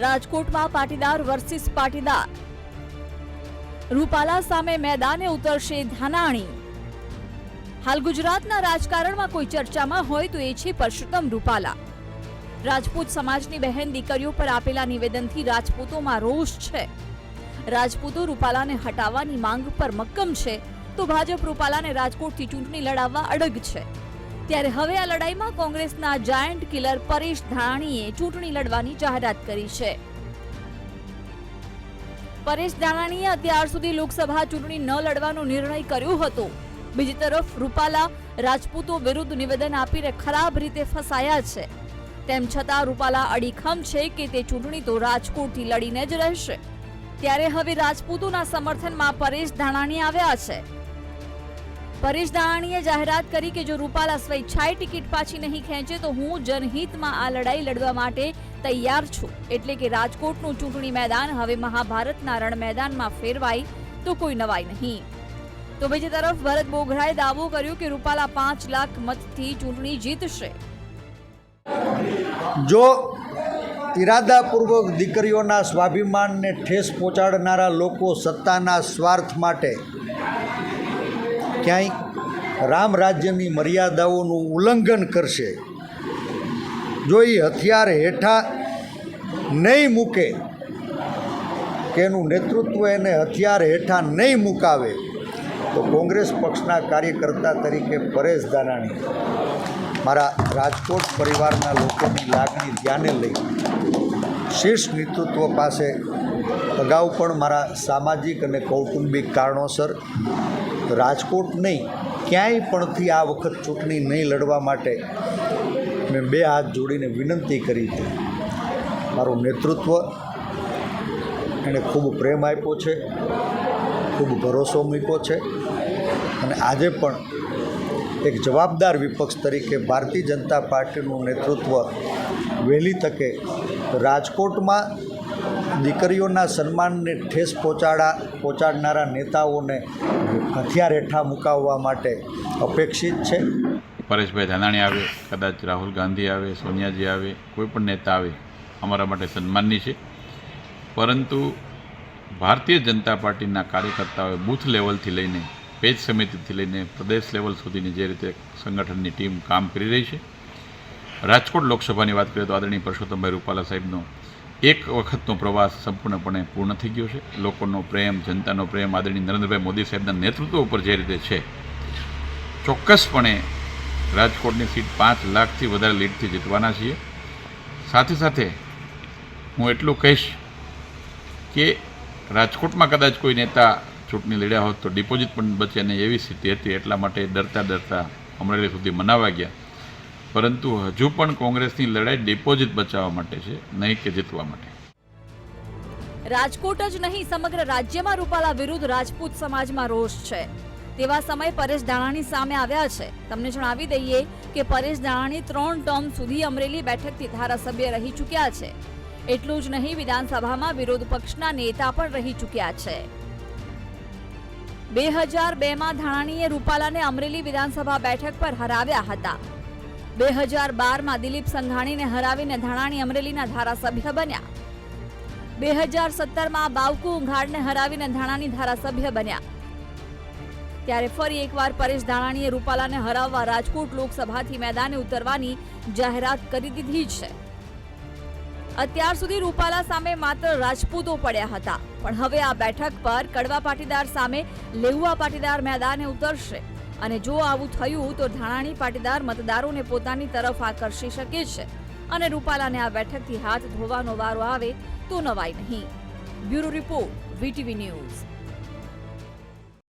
રાજકોટમાં પાટીદાર વર્સિસ પાટીદાર. રૂપાલા સામે મેદાને ઉતરશે ધાનાણી. હાલ ગુજરાતના રાજકારણમાં કોઈ ચર્ચામાં હોય તો એ છે પરસોત્તમ રૂપાલા. રાજપૂત સમાજની બહેન દીકરીઓ પર આપેલા નિવેદનથી રાજપૂતોમાં રોષ છે. રાજપૂતો રૂપાલાને હટાવવાની માંગ પર મક્કમ છે તો ભાજપ રૂપાલાને રાજકોટથી ચૂંટણી લડાવવા અડગ છે. ત્યારે હવે આ લડાઈમાં કોંગ્રેસના જાયન્ટ કિલર પરેશ ધાણીએ ચૂંટણી લડવાની જાહેરાત કરી છે. પરેશ ધાણાણીએ અત્યાર સુધી લોકસભા ચૂંટણી ન લડવાનો નિર્ણય કર્યો હતો. બીજી તરફ રૂપાલા રાજપૂતો વિરુદ્ધ નિવેદન આપીને ખરાબ રીતે ફસાયા છે. તેમ છતાં રૂપાલા અડીખમ છે કે તે ચૂંટણી તો રાજકોટથી લડીને જ રહેશે. ત્યારે હવે રાજપૂતોના સમર્થનમાં પરેશ ધાણાણી આવ્યા છે. પરેશ દાણીએ જાહેરાત કરી કે જો રૂપાલા સ્વેચ્છાએ ટિકિટ પાછી નહીં ખેંચે, તો હું જનહિતમાં આ લડાઈ લડવા માટે તૈયાર છું. એટલે કે રાજકોટનું ચૂંટણી મેદાન, હવે મહાભારતના રણ મેદાનમાં ફેરવાય તો કોઈ નવાઈ નહીં. તો બીજી તરફ ભરત બોઘરાએ દાવો કર્યો કે રૂપાલા પાંચ લાખ મતથી ચૂંટણી જીતશે. જો ઇરાદાપૂર્વક દીકરીઓના સ્વાભિમાનને ઠેસ પહોંચાડનારા લોકો સત્તાના સ્વાર્થ માટે ક્યાંય રામ રાજ્યની મર્યાદાઓનું ઉલ્લંઘન કરશે. જો એ હથિયાર હેઠા નહીં મૂકે કે એનું નેતૃત્વ એને હથિયાર હેઠા નહીં મુકાવે, તો કોંગ્રેસ પક્ષના કાર્યકર્તા તરીકે પરેશ દાનાણી મારા રાજકોટ પરિવારના લોકોની લાગણી ધ્યાને લઈ શીર્ષ નેતૃત્વ પાસે અગાઉ પણ મારા સામાજિક અને કૌટુંબિક કારણોસર રાજકોટ નહીં, ક્યાંય પણથી આ વખત ચૂંટણી નહીં લડવા માટે મેં બે હાથ જોડીને વિનંતી કરી હતી મારું નેતૃત્વ એણે ખૂબ પ્રેમ આપ્યો છે, ખૂબ ભરોસો મૂક્યો છે અને આજે પણ એક જવાબદાર વિપક્ષ તરીકે ભારતીય જનતા પાર્ટીનું નેતૃત્વ વહેલી તકે રાજકોટમાં દીકરીઓના સન્માનને ઠેસ પહોંચાડા પહોંચાડનારા નેતાઓને હથિયાર હેઠા મુકાવવા માટે અપેક્ષિત છે. પરેશભાઈ ધાનાણી આવે, કદાચ રાહુલ ગાંધી આવે, સોનિયાજી આવે, કોઈ પણ નેતા આવે, અમારા માટે સન્માનની છે. પરંતુ ભારતીય જનતા પાર્ટીના કાર્યકર્તાઓએ બૂથ લેવલથી લઈને, પેજ સમિતિથી લઈને, પ્રદેશ લેવલ સુધીની જે રીતે સંગઠનની ટીમ કામ કરી રહી છે. રાજકોટ લોકસભાની વાત કરીએ તો આદરણીય પરસોત્તમભાઈ રૂપાલા સાહેબનો એક વખતનો પ્રવાસ સંપૂર્ણપણે પૂર્ણ થઈ ગયો છે. લોકોનો પ્રેમ, જનતાનો પ્રેમ, આદરણીય નરેન્દ્રભાઈ મોદી સાહેબના નેતૃત્વ ઉપર જે રીતે છે, ચોક્કસપણે રાજકોટની સીટ પાંચ લાખથી વધારે લીડથી જીતવાના છીએ. સાથે સાથે હું એટલું કહીશ કે રાજકોટમાં કદાચ કોઈ નેતા ચૂંટણી લડ્યા હોત તો ડિપોઝિટ પણ બચે અને એવી સ્થિતિ હતી. એટલા માટે ડરતા ડરતા અમરેલી સુધી મનાવા ગયા. પરંતુ હજુ પણ કોંગ્રેસની લડાઈ ડિપોઝિટ બચાવવા માટે છે, નહીં કે જીતવા માટે. રાજકોટ જ નહીં, સમગ્ર રાજ્યમાં રૂપાલા વિરુદ્ધ રાજપૂત સમાજમાં રોષ છે. તેવા સમય પરેશ દાણાની સામે આવ્યા છે. તમને જણાવી દઈએ કે પરેશ દાણાની ત્રણ ટર્મ સુધી અમરેલી બેઠકથી ધારાસભ્ય રહી ચૂક્યા છે. એટલું જ નહીં, વિધાનસભામાં વિરોધ પક્ષના નેતા પણ રહી ચૂક્યા છે. બે હજાર બેમાં ધાણાણીએ રૂપાલાને અમરેલી વિધાનસભા બેઠક પર હરાવ્યા હતા. બે હજાર બારમાં દિલીપ સંઘાણીને હરાવીને ધાણાણી અમરેલીના ધારાસભ્ય બન્યા. બે હજાર સત્તરમાં બાવકુ ઉંઘાડને હરાવીને ધાણાની ધારાસભ્ય બન્યા. ત્યારે ફરી એકવાર પરેશ ધાણાણીએ રૂપાલાને હરાવવા રાજકોટ લોકસભાથી મેદાને ઉતરવાની જાહેરાત કરી દીધી છે. અત્યાર સુધી રૂપાલા સામે માત્ર રાજપૂતો પડ્યા હતા, પણ હવે આ બેઠક પર કડવા પાટીદાર સામે લેહુઆ પાટીદાર મેદાને ઉતરશે. અને જો આવું થયું તો ધાણાણી પાટીદાર મતદારોને પોતાની તરફ આકર્ષી શકે છે. અને રૂપાલાને આ બેઠકથી હાથ ધોવાનો વારો આવે તો નવાય નહીં. Bureau report, VTV news.